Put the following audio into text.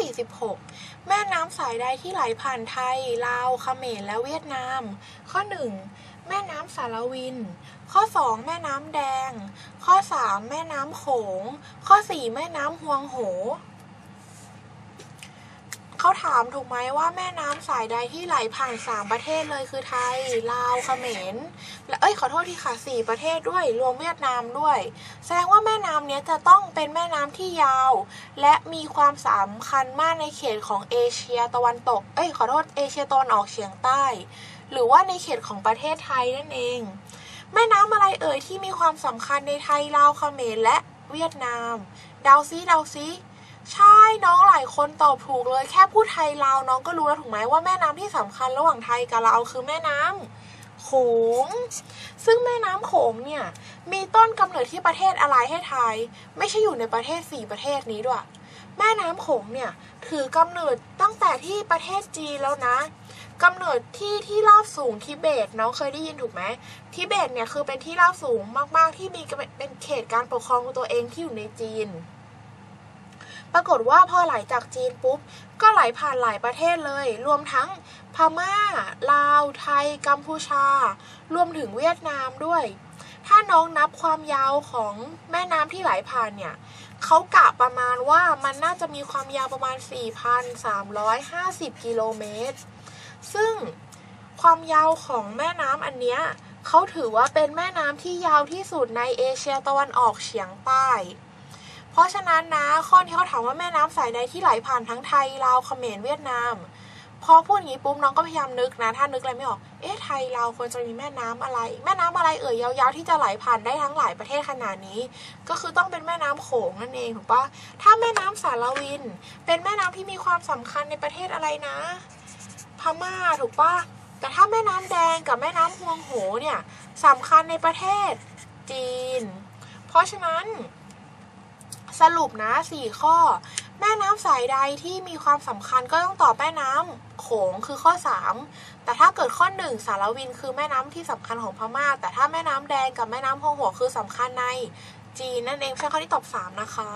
46 แม่น้ำสายใดที่ไหลผ่านไทย ลาวเขมรและเวียดนาม ข้อ 1 แม่น้ำสารวิน ข้อ 2 แม่น้ำแดง ข้อ 3 แม่น้ำโขง ข้อ 4 แม่น้ำฮวงโห เขาถามถูกไหมว่าแม่น้ำสายใดที่ไหลผ่านสามประเทศเลยคือไทย ลาวเขมรและเอ้ยขอโทษทีค่ะสี่ประเทศด้วยรวมเวียดนามด้วย แสดงว่าแม่น้ำเนี้ยจะต้องเป็นแม่น้ำที่ยาว และมีความสำคัญมากในเขตของเอเชียตะวันตก เอ้ยขอโทษเอเชียตะวันออกเฉียงใต้ หรือว่าในเขตของประเทศไทยนั่นเอง แม่น้ำอะไรเอ่ยที่มีความสำคัญในไทยลาวเขมรและเวียดนาม เดาซิเดาซิ ใช่น้องหลายคนตอบถูกเลย แค่พูดไทยลาวน้องก็รู้แล้วถูกไหมว่าแม่น้ำที่สำคัญระหว่างไทยกับลาวคือแม่น้ำโขง ซึ่งแม่น้ำโขงเนี่ย มีต้นกำเนิดที่ประเทศอะไรให้ไทย ไม่ใช่อยู่ในประเทศสี่ประเทศนี้ด้วย แม่น้ำโขงเนี่ยถือกำเนิดตั้งแต่ที่ประเทศจีนแล้วนะกำเนิดที่ที่ราบสูงทิเบตน้องเคยได้ยินถูกไหมทิเบตเนี่ยคือเป็นที่ราบสูงมากๆที่มีเป็นเขตการปกครองของตัวเองที่อยู่ในจีน ปรากฏว่าพอไหลจากจีนปุ๊บ ก็ไหลผ่านหลายประเทศเลย รวมทั้งพม่า ลาว ไทย กัมพูชา รวมถึงเวียดนามด้วย ถ้าน้องนับความยาวของแม่น้ำที่ไหลผ่านเนี่ยเขากะประมาณว่ามันน่าจะมีความยาวประมาณ 4,350 กิโลเมตร ซึ่งความยาวของแม่น้ำอันเนี้ยเขาถือว่าเป็นแม่น้ำที่ยาวที่สุดในเอเชียตะวันออกเฉียงใต้ เพราะฉะนั้นนะข้อที่เขาถามว่าแม่น้ำสายใดที่ไหลผ่านทั้งไทยลาวเขมรเวียดนามพอพูดอย่างนี้ปุ๊บน้องก็พยายามนึกนะ ถ้านึกอะไรไม่ออก เอ๊ะไทยเราควรจะมีแม่น้ำอะไร แม่น้ำอะไรเอ่ยยาวๆที่จะไหลผ่านได้ทั้งหลายประเทศขนาดนี้ ก็คือต้องเป็นแม่น้ำโขงนั่นเองถูกปะถ้าแม่น้ำสารวิน เป็นแม่น้ำที่มีความสำคัญในประเทศอะไรนะ พม่าถูกปะแต่ถ้าแม่น้ำแดงกับแม่น้ำฮวงโหเนี่ยสำคัญในประเทศจีน เพราะฉะนั้น สรุปนะสี่ข้อ แม่น้ำสายใดที่มีความสำคัญก็ต้องตอบแม่น้ำโขงคือข้อ 3 แต่ถ้าเกิดข้อ 1 สารวินคือแม่น้ำที่สำคัญของพม่า แต่ถ้าแม่น้ำแดงกับแม่น้ำฮงหัวคือสำคัญในจีนนั่นเองใช่ข้อที่ตอบ 3 นะคะ